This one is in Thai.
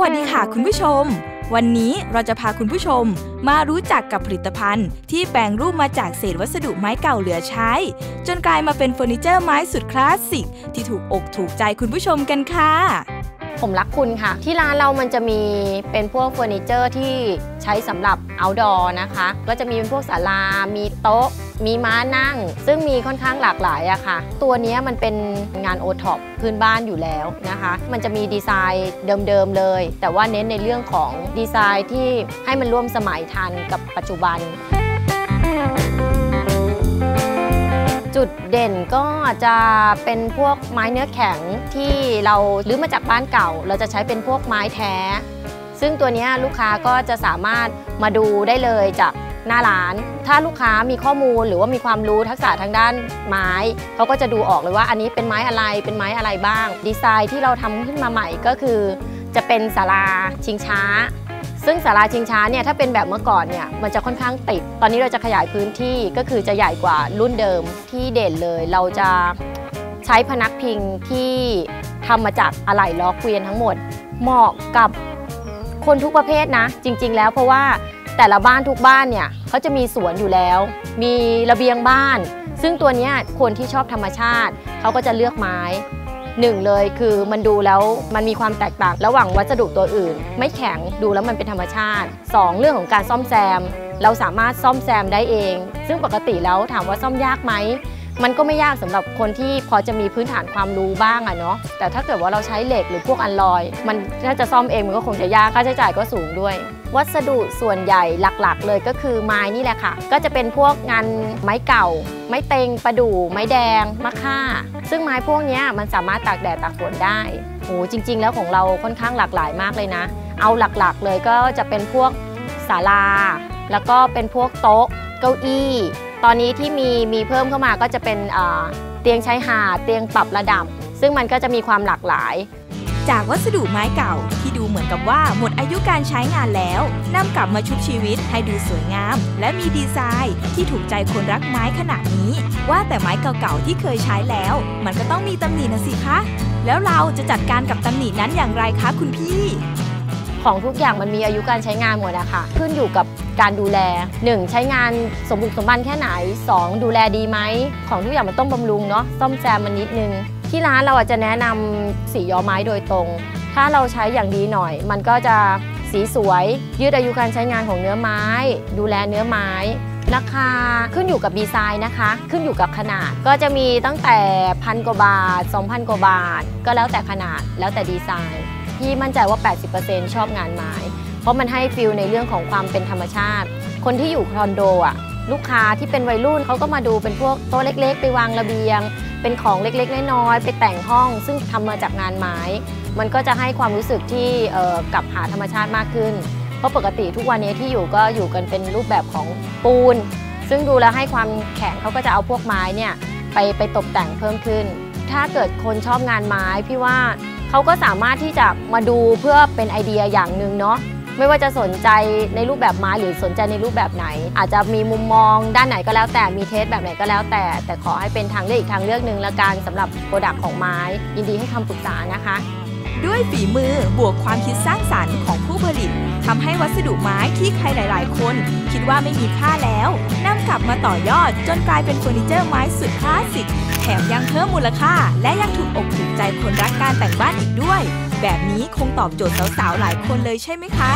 วัสดีค่ะคุณผู้ชม วันนี้เราจะพาคุณผู้ชมมารู้จักกับผลิตภัณฑ์ ที่แปลงรูปมาจากเศษวัสดุไม้เก่าเหลือใช้ จนกลายมาเป็นเฟอร์นิเจอร์ไม้สุดคลาสสิกที่ถูกอกถูกใจคุณผู้ชมกันค่ะ ผมรักคุณค่ะ ที่ร้านเรามันจะมีเป็นพวกเฟอร์นิเจอร์ที่ใช้สำหรับ outdoor นะคะ ก็จะมีเป็นพวกศาลา มีโต๊ะ มีม้านั่ง ซึ่งมีค่อนข้างหลากหลายอะค่ะ ตัวนี้มันเป็นงานโอท็อปพื้นบ้านอยู่แล้วนะคะ มันจะมีดีไซน์เดิมๆเลย แต่ว่าเน้นในเรื่องของดีไซน์ที่ให้มันร่วมสมัยทันกับปัจจุบัน จุดเด่นก็จะเป็นพวกไม้เนื้อแข็งที่เราลื้อมาจากบ้านเก่า เราจะใช้เป็นพวกไม้แท้ ซึ่งตัวนี้ลูกค้าก็จะสามารถมาดูได้เลยจากหน้าร้าน ถ้าลูกค้ามีข้อมูลหรือว่ามีความรู้ทักษะทางด้านไม้ เขาก็จะดูออกเลยว่าอันนี้เป็นไม้อะไรเป็นไม้อะไรบ้าง ดีไซน์ที่เราทำขึ้นมาใหม่ก็คือ จะเป็นศาลาชิงช้า ซึ่งศาลาชิงช้าเนี่ยถ้าเป็นแบบเมื่อก่อนเนี่ยมันจะค่อนข้างติด ตอนนี้เราจะขยายพื้นที่ก็คือจะใหญ่กว่ารุ่นเดิมที่เด่นเลย เราจะใช้พนักพิงที่ทำมาจากอะไหล่ล้อเกวียนทั้งหมด เหมาะกับคนทุกประเภทนะ จริง ๆ แล้วเพราะว่าแต่ละบ้านทุกบ้านเนี่ยเขาจะมีสวนอยู่แล้ว มีระเบียงบ้าน ซึ่งตัวนี้คนที่ชอบธรรมชาติเขาก็จะเลือกไม้ หนึ่งเลยคือมันดูแล้วมันมีความแตกต่างระหว่างวัสดุตัวอื่น ไม่แข็งดูแล้วมันเป็นธรรมชาติ 2 เรื่องของการซ่อมแซม เราสามารถซ่อมแซมได้เอง ซึ่งปกติแล้วถามว่าซ่อมยากไหม มันก็ไม่ยากสำหรับคนที่พอจะมีพื้นฐานความรู้บ้างอะเนาะแต่ถ้าเกิดว่าเราใช้เหล็กหรือพวกอัลลอย มันถ้าจะซ่อมเองมันก็คงจะยากค่าใช้จ่ายก็สูงด้วย วัสดุส่วนใหญ่หลักๆ เลยก็คือไม้นี่แหละค่ะ ก็จะเป็นพวกงานไม้เก่า ไม้เต็งประดู่ไม้แดงมะค่า ซึ่งไม้พวกนี้มันสามารถตากแดดตากฝนได้โอ้จริง ๆ แล้วของเราค่อนข้างหลากหลายมากเลยนะ เอาหลักๆเลยก็จะเป็นพวกศาลา แล้วก็เป็นพวกโต๊ะ เก้าอี้ ตอนนี้ที่มีมีเพิ่มเข้ามาก็จะเป็นอ่าเตียงชายหาดเตียงปรับระดับ ซึ่งมันก็จะมีความหลากหลาย จากวัสดุไม้เก่าที่ดูเหมือนกับว่าหมดอายุการใช้งานแล้วนำกลับมาชุบชีวิตให้ดูสวยงาม และมีดีไซน์ที่ถูกใจคนรักไม้ขนาดนี้ ว่าแต่ไม้เก่าๆที่เคยใช้แล้ว มันก็ต้องมีตำหนินะสิคะแล้วเราจะจัดการกับตำหนินั้นอย่างไรคะคุณพี่ของทุกอย่างมันมีอายุการใช้งานหมดอะค่ะขึ้นอยู่กับ การดูแล 1. ใช้งานสมบุกสมบันแค่ไหน 2. ดูแลดีไหม ของทุกอย่างมันต้องบำรุงเนาะซ่อมแซมมันนิดนึง ที่ร้านเราอาจจะแนะนำสีย้อมไม้โดยตรง ถ้าเราใช้อย่างดีหน่อย มันก็จะสีสวย ยืดอายุการใช้งานของเนื้อไม้ ดูแลเนื้อไม้ราคาขึ้นอยู่กับดีไซน์นะคะ ขึ้นอยู่กับขนาดก็จะมีตั้งแต่พันกว่าบาท 2,000 กว่าบาท ก็แล้วแต่ขนาดแล้วแต่ดีไซน์พี่มั่นใจว่า 80%ชอบงานไม้ เพราะมันให้ฟิลในเรื่องของความเป็นธรรมชาติ คนที่อยู่คอนโดอะลูกค้าที่เป็นวัยรุ่นเขาก็มาดูเป็นพวกโต๊ะเล็ก ๆ ไปวางระเบียง เป็นของเล็กๆน้อยๆไปแต่งห้อง ซึ่งทำมาจากงานไม้ มันก็จะให้ความรู้สึกที่กลับหาธรรมชาติมากขึ้น เพราะปกติทุกวันนี้ที่อยู่ก็อยู่กันเป็นรูปแบบของปูน ซึ่งดูแล้วให้ความแข็งเขาก็จะเอาพวกไม้เนี่ยไปไปตกแต่งเพิ่มขึ้น ถ้าเกิดคนชอบงานไม้พี่ว่าเขาก็สามารถที่จะมาดูเพื่อเป็นไอเดียอย่างหนึ่งเนาะ ไม่ว่าจะสนใจในรูปแบบไม้หรือสนใจในรูปแบบไหน อาจจะมีมุมมองด้านไหนก็แล้วแต่มีเทสแบบไหนก็แล้วแต่ แต่ขอให้เป็นทางเลือกอีกทางเลือกหนึ่งละกันสำหรับโปรดักต์ของไม้ ยินดีให้คำปรึกษานะคะ ด้วยฝีมือบวกความคิดสร้างสรรค์ของผู้ผลิตทำให้วัสดุไม้ที่ใครหลาย ๆ คน คิดว่าไม่มีค่าแล้วนำกลับมาต่อยอดจนกลายเป็นเฟอร์นิเจอร์ไม้สุดคลาสสิก แถมยังเพิ่มมูลค่า และยังถูกอกถูกใจคนรักการแต่งบ้านอีกด้วย แบบนี้คงตอบโจทย์สาวๆหลายคนเลยใช่ไหมคะ